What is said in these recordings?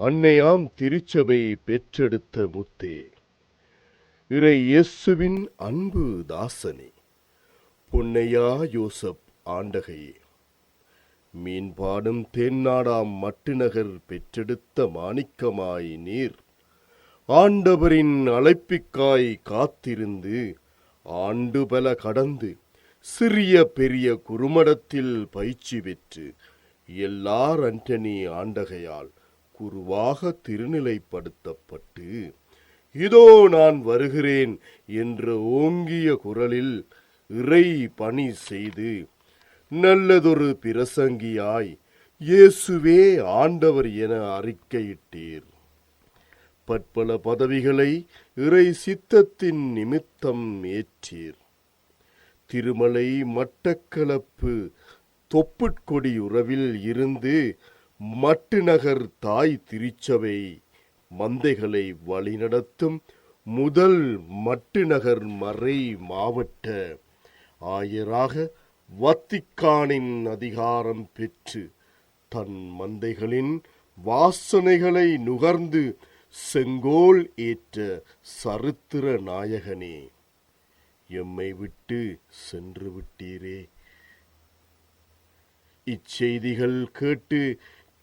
அன்னையாம் திருச்சபை பெற்றெடுத்த முத்தே. இறை இயேசுவின் அன்பு தாசனே பொன்னையா யோசப் ஆண்டகையே. மீன்பாடும் தென்னாடாம் மட்டுநகர் பெற்றெடுத்த மாணிக்கமாய் நீர் ஆண்டவரின் அழைப்பிக்காய் காத்திருந்து ஆண்டு பல கடந்து சிறிய பெரிய குறுமடத்தில் பயிற்சி பெற்று எல்லார் அண்டனி ஆண்டகையால் குருவாக திருநிலைப்படுத்தப்பட்டு இதோ நான் வருகிறேன் என்ற ஓங்கிய குரலில் இறை பணி செய்து நல்லதொரு பிரசங்கியாய் இயேசுவே ஆண்டவர் என அறிக்கையிட்டீர். பற்பல பதவிகளை இறை சித்தத்தின் நிமித்தம் ஏற்றீர். திருமலை மட்டக்களப்பு தொப்புட்கொடி உறவில் இருந்து மட்டுநகர் தாய் திருச்சபை மந்தைகளை வழிநடத்தும் முதல் மட்டுநகர் மறை மாவட்ட ஆயராக வத்திக்கானின் அதிகாரம் பெற்று தன் மந்தைகளின் வாசனைகளை நுகர்ந்து செங்கோல் ஏற்ற சரித்திர நாயகனே எம்மை விட்டு சென்று விட்டீரே. இச்செய்திகள் கேட்டு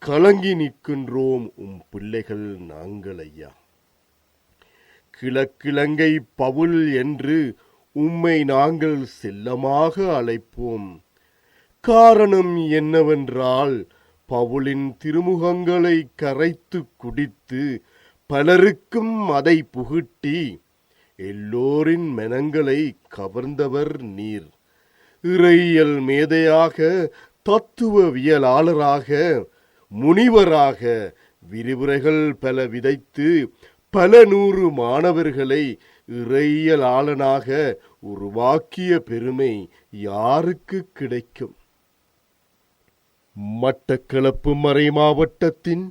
கலங்கி நிற்கின்றோம் உம் பிள்ளைகள் நாங்கள் ஐயா கிழக்கிழங்கை பவுல் என்று உம்மை நாங்கள் செல்லமாக அழைப்போம். காரணம் என்னவென்றால் பவுலின் திருமுகங்களை கரைத்து குடித்து பலருக்கும் அதை புகுட்டி எல்லோரின் மனங்களை கவர்ந்தவர் நீர். இறையியல் மேதையாக தத்துவவியலாளராக முனிவராக விரிவுரைகள் பல விதைத்து பல நூறு மாணவர்களை இறையலாளனாக உருவாக்கிய பெருமை யாருக்கு கிடைக்கும்? மட்டக்களப்பு மறை மாவட்டத்தின்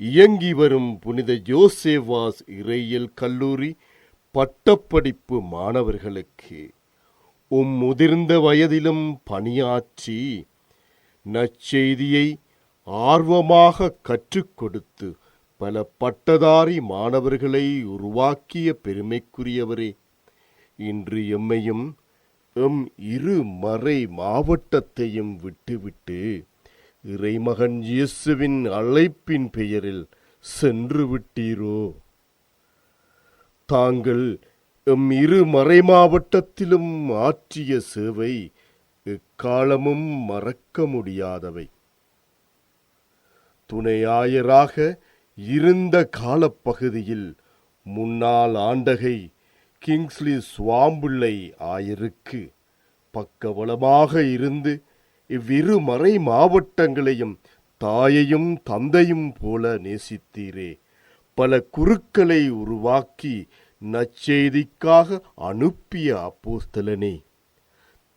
இயங்கி வரும் புனித ஜோசேவாஸ் இறையியல் கல்லூரி பட்டப்படிப்பு மாணவர்களுக்கு உம் முதிர்ந்த வயதிலும் பணியாற்றி நற்செய்தியை ஆர்வமாக கற்றுக் கொடுத்து பல பட்டதாரி மாணவர்களை உருவாக்கிய பெருமைக்குரியவரே. இன்று எம்மையும் எம் இரு மறை மாவட்டத்தையும் விட்டுவிட்டு இறைமகன் இயேசுவின் அழைப்பின் பெயரில் சென்று விட்டீரோ? தாங்கள் எம் இரு மறை மாவட்டத்திலும் ஆற்றிய சேவை எக்காலமும் மறக்க முடியாதவை. துணையாயராக இருந்த காலப்பகுதியில் முன்னாள் ஆண்டகை கிங்ஸ்லி சுவாம்பிள்ளை ஆயருக்கு. பக்கபலமாக இருந்து இவ்விரு மறை மாவட்டங்களையும் தாயையும் தந்தையும் போல நேசித்தீரே. பல குருக்களை உருவாக்கி நச்செய்திக்காக அனுப்பிய அப்போஸ்தலனே.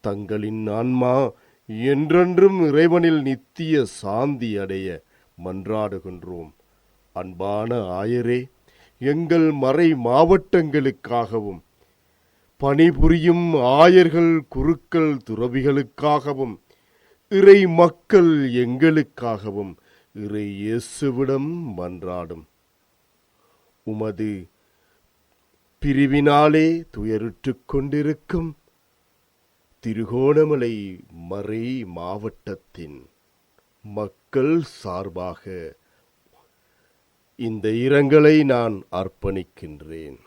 தங்களின் ஆன்மா என்றென்றும் இறைவனில் நித்திய சாந்தி அடைய மன்றாடுகின்றோம். அன்பான ஆயரே எங்கள் மறை மாவட்டங்களுக்காகவும் பணிபுரியும் ஆயர்கள் குருக்கள் துறவிகளுக்காகவும் இறை மக்கள் எங்களுக்காகவும் இறை இயேசுவிடம் மன்றாடும். உமது பிரிவினாலே துயருற்று கொண்டிருக்கும் திருகோணமலை மறை மாவட்டத்தின் மக்கள் சார்பாக இந்த இரங்கலை நான் அர்ப்பணிக்கின்றேன்.